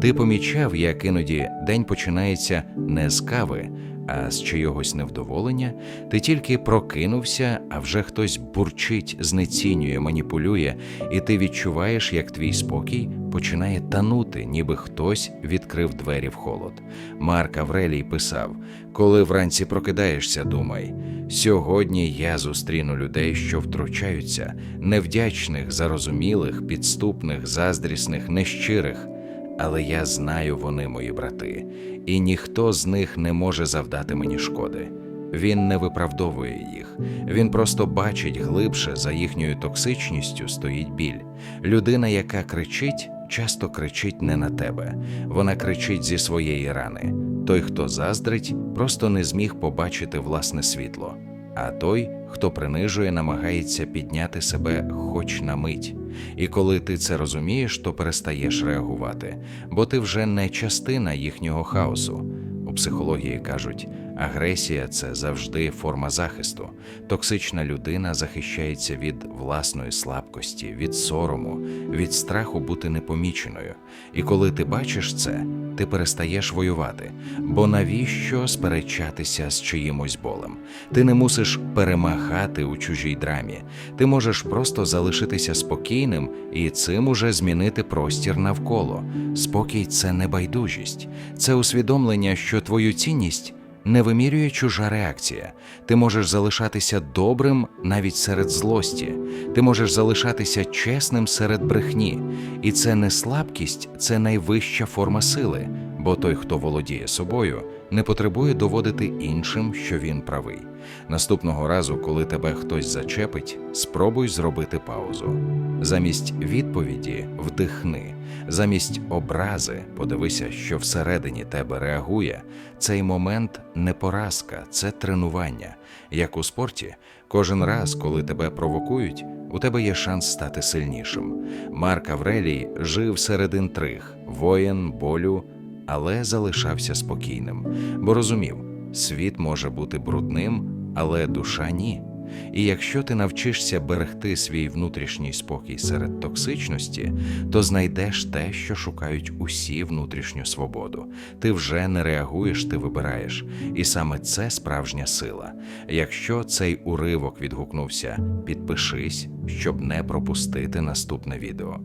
Ти помічав, як іноді день починається не з кави, а з чийогось невдоволення. Ти тільки прокинувся, а вже хтось бурчить, знецінює, маніпулює, і ти відчуваєш, як твій спокій починає танути, ніби хтось відкрив двері в холод. Марк Аврелій писав: коли вранці прокидаєшся, думай. Сьогодні я зустріну людей, що втручаються, невдячних, зарозумілих, підступних, заздрісних, нещирих. Але я знаю, вони мої брати, і ніхто з них не може завдати мені шкоди. Він не виправдовує їх, він просто бачить глибше за їхньою токсичністю стоїть біль. Людина, яка кричить, часто кричить не на тебе, вона кричить зі своєї рани. Той, хто заздрить, просто не зміг побачити власне світло. А той, хто принижує, намагається підняти себе хоч на мить. І коли ти це розумієш, то перестаєш реагувати, бо ти вже не частина їхнього хаосу. У психології кажуть, агресія це завжди форма захисту. Токсична людина захищається від власної слабкості, від сорому, від страху бути непоміченою. І коли ти бачиш це, ти перестаєш воювати. Бо навіщо сперечатися з чиїмось болем? Ти не мусиш перемагати у чужій драмі. Ти можеш просто залишитися спокійним і цим уже змінити простір навколо. Спокій це не байдужість, це усвідомлення, що твою цінність не вимірює чужа реакція. Ти можеш залишатися добрим навіть серед злості. Ти можеш залишатися чесним серед брехні. І це не слабкість, це найвища форма сили. Бо той, хто володіє собою, не потребує доводити іншим, що він правий. Наступного разу, коли тебе хтось зачепить, спробуй зробити паузу. Замість відповіді вдихни, замість образи подивися, що всередині тебе реагує. Цей момент не поразка, це тренування. Як у спорті, кожен раз, коли тебе провокують, у тебе є шанс стати сильнішим. Марк Аврелій жив серед інтриг, воєн, болю, але залишався спокійним, бо розумів, світ може бути брудним, але душа ні. І якщо ти навчишся берегти свій внутрішній спокій серед токсичності, то знайдеш те, що шукають усі внутрішню свободу. Ти вже не реагуєш, ти вибираєш. І саме це справжня сила. Якщо цей уривок відгукнувся, підпишись, щоб не пропустити наступне відео.